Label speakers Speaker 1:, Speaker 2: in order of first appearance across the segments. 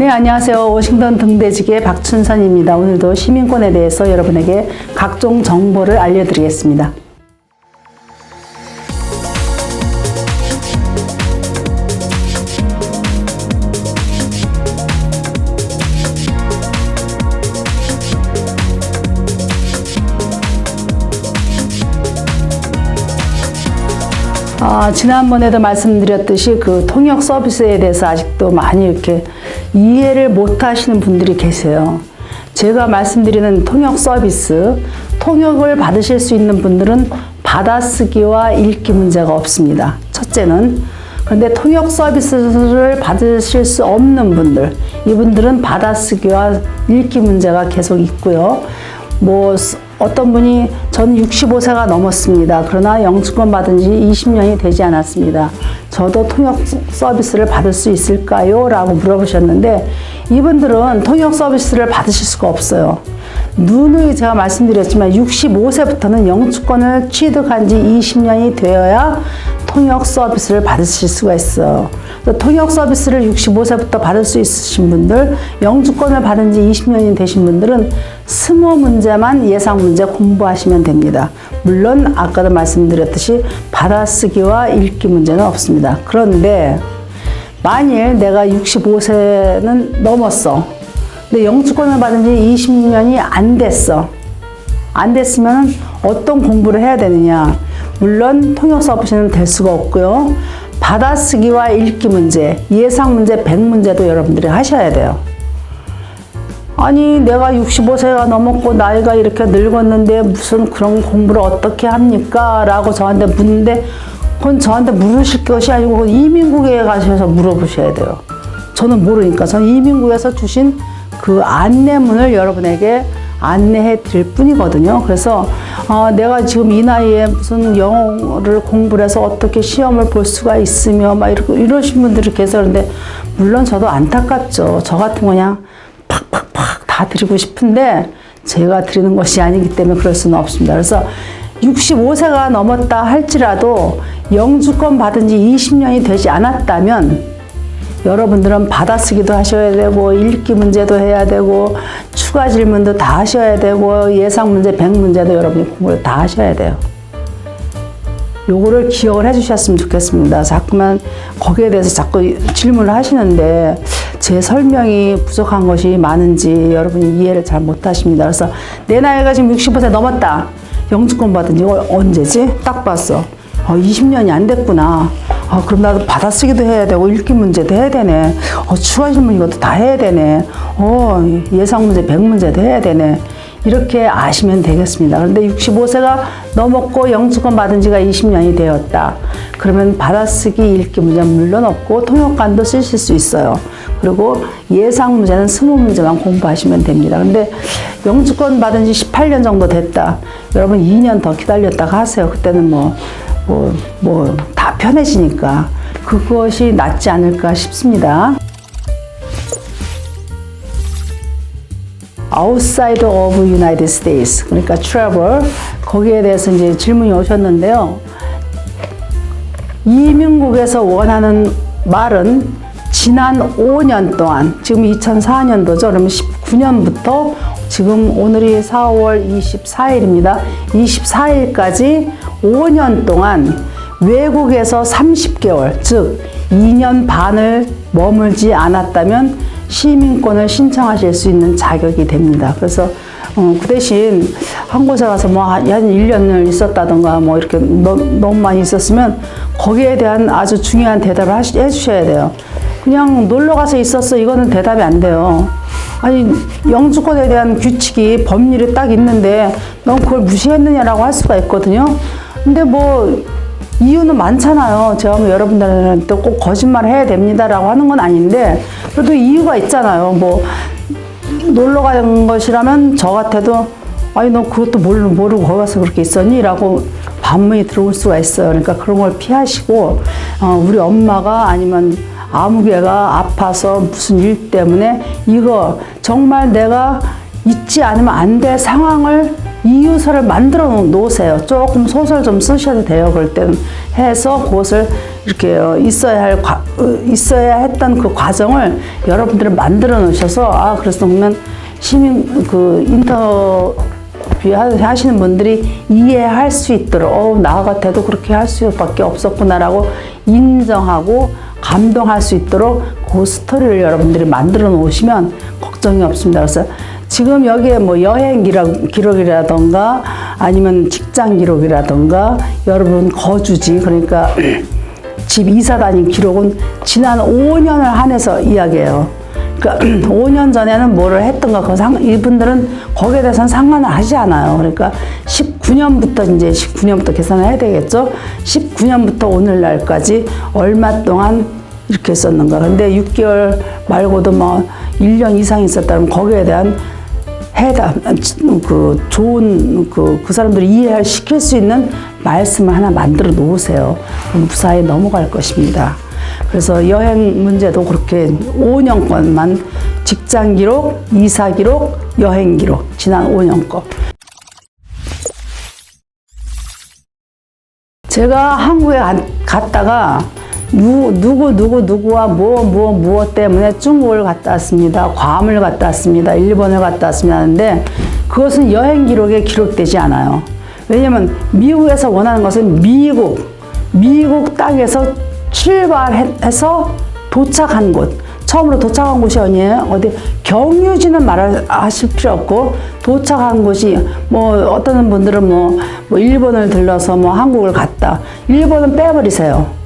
Speaker 1: 네, 안녕하세요. 워싱턴 등대지기의 박춘선입니다. 오늘도 시민권에 대해서 여러분에게 각종 정보를 알려드리겠습니다. 아, 지난번에도 말씀드렸듯이 그 통역 서비스에 대해서 아직도 많이 이렇게 이해를 못 하시는 분들이 계세요. 제가 말씀드리는 통역 서비스, 통역을 받으실 수 있는 분들은 받아쓰기와 읽기 문제가 없습니다. 첫째는 그런데 통역 서비스를 받으실 수 없는 분들, 이분들은 받아쓰기와 읽기 문제가 계속 있고요. 뭐 어떤 분이 저는 65세가 넘었습니다. 그러나 영주권 받은 지 20년이 되지 않았습니다. 저도 통역 서비스를 받을 수 있을까요? 라고 물어보셨는데 이분들은 통역 서비스를 받으실 수가 없어요. 누누이 제가 말씀드렸지만 65세부터는 영주권을 취득한 지 20년이 되어야 통역 서비스를 받으실 수가 있어요. 통역 서비스를 65세부터 받을 수 있으신 분들, 영주권을 받은 지 20년이 되신 분들은 스무 문제만 예상 문제 공부하시면 됩니다. 물론 아까도 말씀드렸듯이 받아쓰기와 읽기 문제는 없습니다. 그런데 만일 내가 65세는 넘었어. 근데 영주권을 받은 지 20년이 안 됐어. 안 됐으면 어떤 공부를 해야 되느냐? 물론 통역 서비스는 될 수가 없고요. 받아쓰기와 읽기 문제, 예상 문제 100문제도 여러분들이 하셔야 돼요. 아니, 내가 65세가 넘었고 나이가 이렇게 늙었는데 무슨 그런 공부를 어떻게 합니까? 라고 저한테 묻는데 그건 저한테 물으실 것이 아니고 이민국에 가셔서 물어보셔야 돼요. 저는 모르니까. 저는 이민국에서 주신 그 안내문을 여러분에게 안내해 드릴 뿐이거든요. 그래서 어, 내가 지금 이 나이에 무슨 영어를 공부를 해서 어떻게 시험을 볼 수가 있으며 막 이러, 이러신 분들이 계세는데 물론 저도 안타깝죠. 저 같은 거 그냥 팍팍팍 다 드리고 싶은데 제가 드리는 것이 아니기 때문에 그럴 수는 없습니다. 그래서 65세가 넘었다 할지라도 영주권 받은 지 20년이 되지 않았다면 여러분들은 받아쓰기도 하셔야 되고 읽기 문제도 해야 되고 추가 질문도 다 하셔야 되고 예상 문제 100문제도 여러분이 공부를 다 하셔야 돼요. 요거를 기억을 해 주셨으면 좋겠습니다. 자꾸만 거기에 대해서 자꾸 질문을 하시는데 제 설명이 부족한 것이 많은지 여러분이 이해를 잘 못 하십니다. 그래서 내 나이가 지금 65세 넘었다. 영주권 받은 지 언제지? 딱 봤어. 어, 20년이 안 됐구나. 아, 그럼 나도 받아쓰기도 해야 되고 읽기 문제도 해야 되네. 어, 추가 질문 이것도 다 해야 되네. 어, 예상 문제 100문제도 해야 되네. 이렇게 아시면 되겠습니다. 그런데 65세가 넘었고 영주권 받은 지가 20년이 되었다. 그러면 받아쓰기 읽기 문제는 물론 없고 통역관도 쓰실 수 있어요. 그리고 예상 문제는 20문제만 공부하시면 됩니다. 근데 영주권 받은 지 18년 정도 됐다. 여러분 2년 더 기다렸다가 하세요. 그때는 뭐, 뭐, 뭐, 다 편해지니까. 그것이 낫지 않을까 싶습니다. outside of United States 그러니까 travel 거기에 대해서 이제 질문이 오셨는데요. 이민국에서 원하는 말은 지난 5년 동안 지금 2004년도죠. 그러면 19년부터 지금 오늘이 4월 24일입니다. 24일까지 5년 동안 외국에서 30개월, 즉 2년 반을 머물지 않았다면 시민권을 신청하실 수 있는 자격이 됩니다. 그래서 어, 그 대신 한 곳에 가서 뭐한 1년을 있었다던가 뭐 이렇게 너, 무 많이 있었으면 거기에 대한 아주 중요한 대답을 하시, 해주셔야 돼요. 그냥 놀러 가서 있었어 이거는 대답이 안 돼요. 아니 영주권에 대한 규칙이 법률이 딱 있는데 넌 그걸 무시했느냐라고 할 수가 있거든요. 근데 뭐 이유는 많잖아요. 제가 뭐 여러분들한테 꼭 거짓말 해야 됩니다라고 하는 건 아닌데 그래도 이유가 있잖아요. 뭐 놀러 가는 것이라면 저 같아도 아니 너 그것도 모르고, 모르고 거기 가서 그렇게 있었니? 라고 반문이 들어올 수가 있어요. 그러니까 그런 걸 피하시고 어, 우리 엄마가 아니면 아무개가 아파서 무슨 일 때문에 이거 정말 내가 있지 않으면 안 될 상황을 이유서를 만들어 놓으세요. 조금 소설 좀 쓰셔도 돼요. 그럴 때는 해서 그것을 이렇게 어, 있어야 할 과- 어, 있어야 했던 그 과정을 여러분들이 만들어 놓으셔서 아 그래서 그러면 시민 그 인터뷰 하- 하시는 분들이 이해할 수 있도록 어, 나 같아도 그렇게 할 수밖에 없었구나라고 인정하고 감동할 수 있도록 그 스토리를 여러분들이 만들어 놓으시면 걱정이 없습니다. 그래서 지금 여기에 뭐 여행 기록, 기록이라던가 아니면 직장 기록이라던가 여러분 거주지 그러니까 집 이사 다닌 기록은 지난 5년을 한해서 이야기해요. 그러니까 5년 전에는 뭐를 했던가 그 상, 이분들은 거기에 대해서는 상관을 하지 않아요. 그러니까 19년부터 이제 19년부터 계산을 해야 되겠죠. 19년부터 오늘날까지 얼마 동안 이렇게 썼는가. 근데 6개월 말고도 뭐 1년 이상 있었다면 거기에 대한 해답, 그 좋은 그, 그 사람들이 이해할 시킬 수 있는 말씀을 하나 만들어 놓으세요. 그럼 무사히 넘어갈 것입니다. 그래서 여행 문제도 그렇게 5년권만 직장 기록, 이사 기록, 여행 기록, 지난 5년 거. 제가 한국에 가- 갔다가 누, 누구 누구 누구와 뭐 뭐 무엇 때문에 중국을 갔다 왔습니다. 괌을 갔다 왔습니다. 일본을 갔다 왔습니다. 하는데 그것은 여행 기록에 기록되지 않아요. 왜냐면 미국에서 원하는 것은 미국 미국 땅에서 출발해서 도착한 곳 처음으로 도착한 곳이 어디예요? 어디 경유지는 말하실 필요 없고 도착한 곳이 뭐 어떤 분들은 뭐, 뭐 일본을 들러서 뭐 한국을 갔다 일본은 빼버리세요.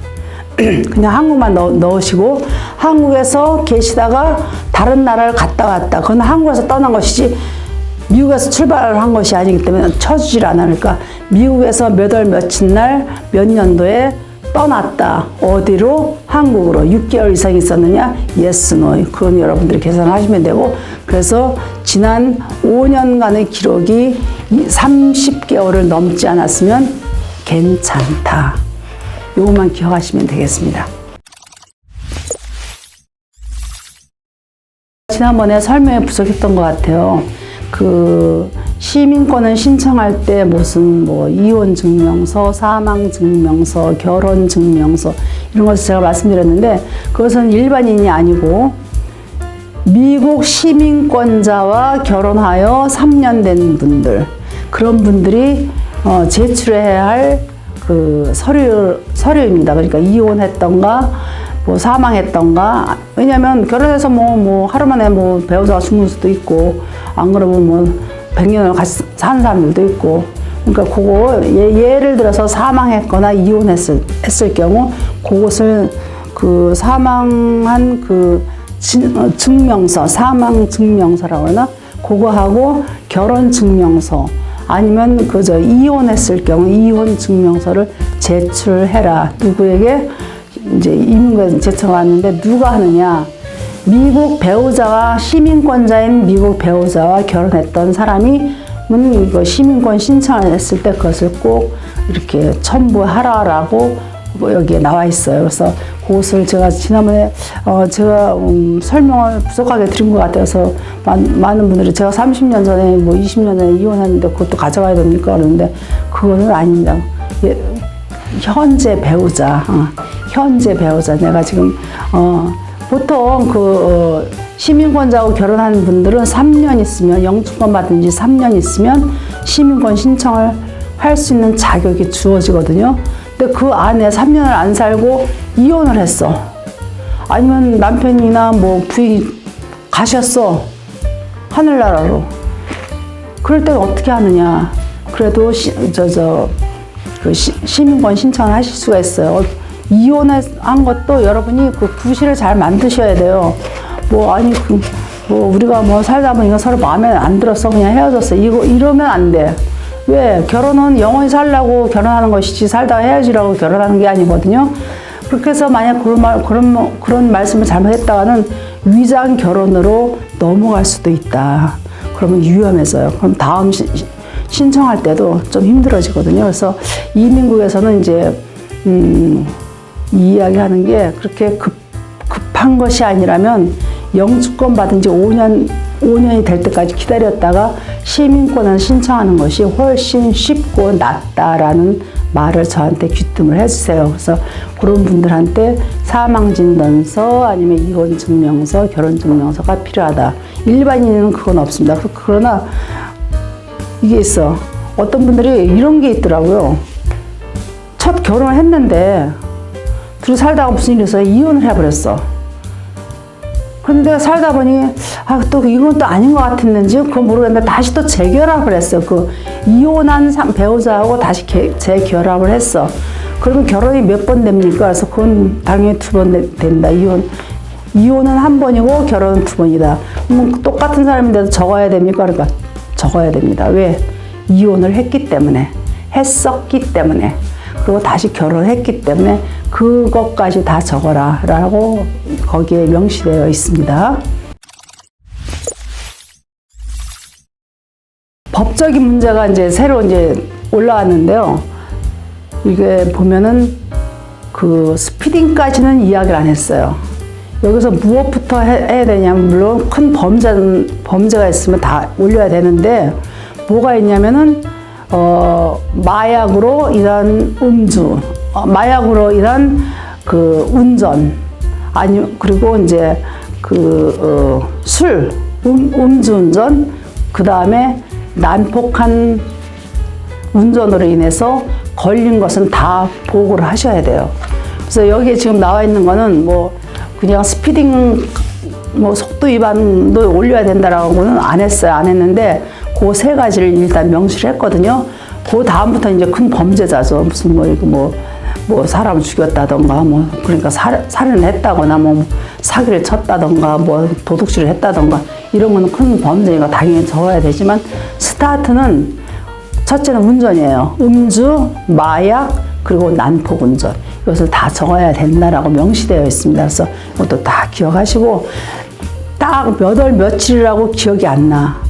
Speaker 1: 그냥 한국만 넣, 넣으시고 한국에서 계시다가 다른 나라를 갔다 왔다. 그건 한국에서 떠난 것이지 미국에서 출발을 한 것이 아니기 때문에 쳐주질 않으니까 미국에서 몇 월 며칠 날 몇 년도에 떠났다. 어디로? 한국으로. 6개월 이상 있었느냐? yes, no. 그건 여러분들이 계산하시면 되고. 그래서 지난 5년간의 기록이 30개월을 넘지 않았으면 괜찮다. 요것만 기억하시면 되겠습니다. 지난번에 설명에 부족했던 것 같아요. 그 시민권을 신청할 때 무슨 뭐 이혼 증명서, 사망 증명서, 결혼 증명서 이런 것을 제가 말씀드렸는데 그것은 일반인이 아니고 미국 시민권자와 결혼하여 3년 된 분들 그런 분들이 어, 제출해야 할 그 서류 서류입니다. 그러니까 이혼했던가 뭐 사망했던가. 왜냐하면 결혼해서 뭐뭐 하루 만에 뭐 배우자가 죽는 수도 있고 안 그러면 뭐 100년을 같이 사는 사람들도 있고. 그러니까 그거 예, 예를 들어서 사망했거나 이혼했을 했을 경우 그것을 그 사망한 그 진- 어, 증명서 사망 증명서라고 그러나? 그거하고 결혼 증명서 아니면 그저 이혼했을 경우 이혼 증명서를 제출해라. 누구에게 이제 이민국에 제청왔는데 누가 하느냐? 미국 배우자와 시민권자인 미국 배우자와 결혼했던 사람이 은 이거 시민권 신청을 했을 때 그것을 꼭 이렇게 첨부하라라고 뭐 여기에 나와 있어요. 그래서 그것을 제가 지난번에 어 제가 음 설명을 부족하게 드린 것 같아서 많, 많은 분들이 제가 30년 전에 뭐 20년 전에 이혼했는데 그것도 가져가야 됩니까? 그러는데 그거는 아닙니다. 예, 현재 배우자, 어, 현재 배우자. 내가 지금 어, 보통 그 어, 시민권자하고 결혼하는 분들은 3년 있으면 영주권 받은 지 3년 있으면 시민권 신청을 할 수 있는 자격이 주어지거든요. 근데 그 안에 3년을 안 살고 이혼을 했어. 아니면 남편이나 뭐 부인이 가셨어. 하늘나라로. 그럴 때는 어떻게 하느냐. 그래도 시, 저, 저, 그 시, 시민권 신청을 하실 수가 있어요. 이혼한 것도 여러분이 그 구실을 잘 만드셔야 돼요. 뭐, 아니, 그, 뭐, 우리가 뭐 살다 보니까 서로 마음에 안 들었어. 그냥 헤어졌어. 이거, 이러면 안 돼. 왜? 결혼은 영원히 살라고 결혼하는 것이지 살다가 헤어지라고 결혼하는 게 아니거든요. 그렇게 해서 만약 그런 말, 그런, 뭐- 그런 말씀을 잘못했다가는 위장 결혼으로 넘어갈 수도 있다. 그러면 위험해져요. 그럼 다음 시- 시- 신청할 때도 좀 힘들어지거든요. 그래서 이민국에서는 이제, 음, 이 이야기 하는 게 그렇게 급, 급한 것이 아니라면 영주권 받은 지 5년, 5년이 될 때까지 기다렸다가 시민권을 신청하는 것이 훨씬 쉽고 낫다라는 말을 저한테 귀뜸을 해주세요. 그래서 그런 분들한테 사망진단서 아니면 이혼증명서, 결혼증명서가 필요하다. 일반인은 그건 없습니다. 그- 그러나 이게 있어. 어떤 분들이 이런 게 있더라고요. 첫 결혼을 했는데 둘이 살다가 무슨 일이 있어요? 이혼을 해버렸어. 그런데 살다 보니 아 또 이건 또 아닌 것 같았는지 그건 모르겠는데 다시 또 재결합을 했어. 그 이혼한 상- 배우자하고 다시 개- 재결합을 했어. 그러면 결혼이 몇 번 됩니까? 그래서 그건 당연히 두 번 된다. 이혼 이혼은 한 번이고 결혼은 두 번이다. 그럼 똑같은 사람인데도 적어야 됩니까? 그러니까 적어야 됩니다. 왜? 이혼을 했기 때문에 했었기 때문에 그리고 다시 결혼했기 때문에 그것까지 다 적어라 라고 거기에 명시되어 있습니다. 법적인 문제가 이제 새로 이제 올라왔는데요. 이게 보면은 그 스피딩까지는 이야기를 안 했어요. 여기서 무엇부터 해, 해야 되냐면 물론 큰 범죄 범죄가 있으면 다 올려야 되는데 뭐가 있냐면은 어 마약으로 인한 음주, 어, 마약으로 인한 그 운전 아니 그리고 이제 그술 음, 음주운전 그 다음에 난폭한 운전으로 인해서 걸린 것은 다 보고를 하셔야 돼요. 그래서 여기에 지금 나와 있는 거는 뭐 그냥 스피딩 뭐 속도 위반도 올려야 된다라고는 안 했어요. 안 했는데 그 세 가지를 일단 명시를 했거든요. 그 다음부터 이제 큰 범죄자죠. 무슨 뭐 이거 뭐, 뭐 사람을 죽였다던가 뭐 그러니까 살, 살인을 했다거나 뭐 사기를 쳤다던가 뭐 도둑질을 했다던가 이런 거는 큰 범죄가 당연히 적어야 되지만 스타트는 첫째는 운전이에요. 음주, 마약, 그리고 난폭 운전. 이것을 다 적어야 된다라고 명시되어 있습니다. 그래서 이것도 다 기억하시고 딱 몇 월 며칠이라고 기억이 안 나.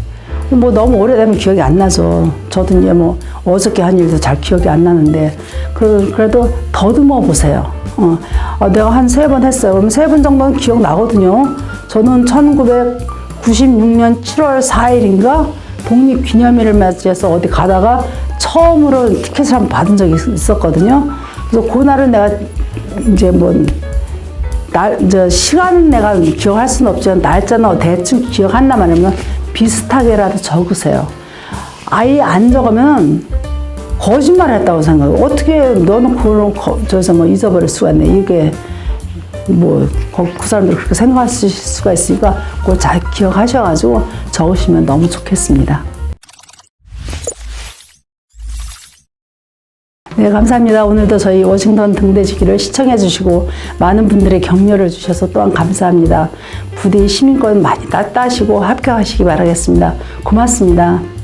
Speaker 1: 뭐 너무 오래되면 기억이 안 나죠. 저도 이제 뭐 어저께 한 일도 잘 기억이 안 나는데 그, 그래도 더듬어 보세요. 어, 어, 내가 한 세 번 했어요. 그럼 세 번 정도는 기억 나거든요. 저는 1996년 7월 4일인가 독립기념일을 맞이해서 어디 가다가 처음으로 티켓을 한번 받은 적이 있- 있었거든요. 그래서 그날은 내가 이제 뭐 날, 저 시간 내가 기억할 수는 없지만 날짜는 대충 기억한다만 하면 비슷하게라도 적으세요. 아예 안 적으면 거짓말 했다고 생각해요. 어떻게 너는 그런 거, 저기서 뭐 잊어버릴 수가 있네. 이게 뭐, 거- 그 사람들 그렇게 생각하실 수가 있으니까 그걸 잘 기억하셔가지고 적으시면 너무 좋겠습니다. 네, 감사합니다. 오늘도 저희 워싱턴 등대지기를 시청해 주시고 많은 분들의 격려를 주셔서 또한 감사합니다. 부디 시민권 많이 따, 따시고 합격하시기 바라겠습니다. 고맙습니다.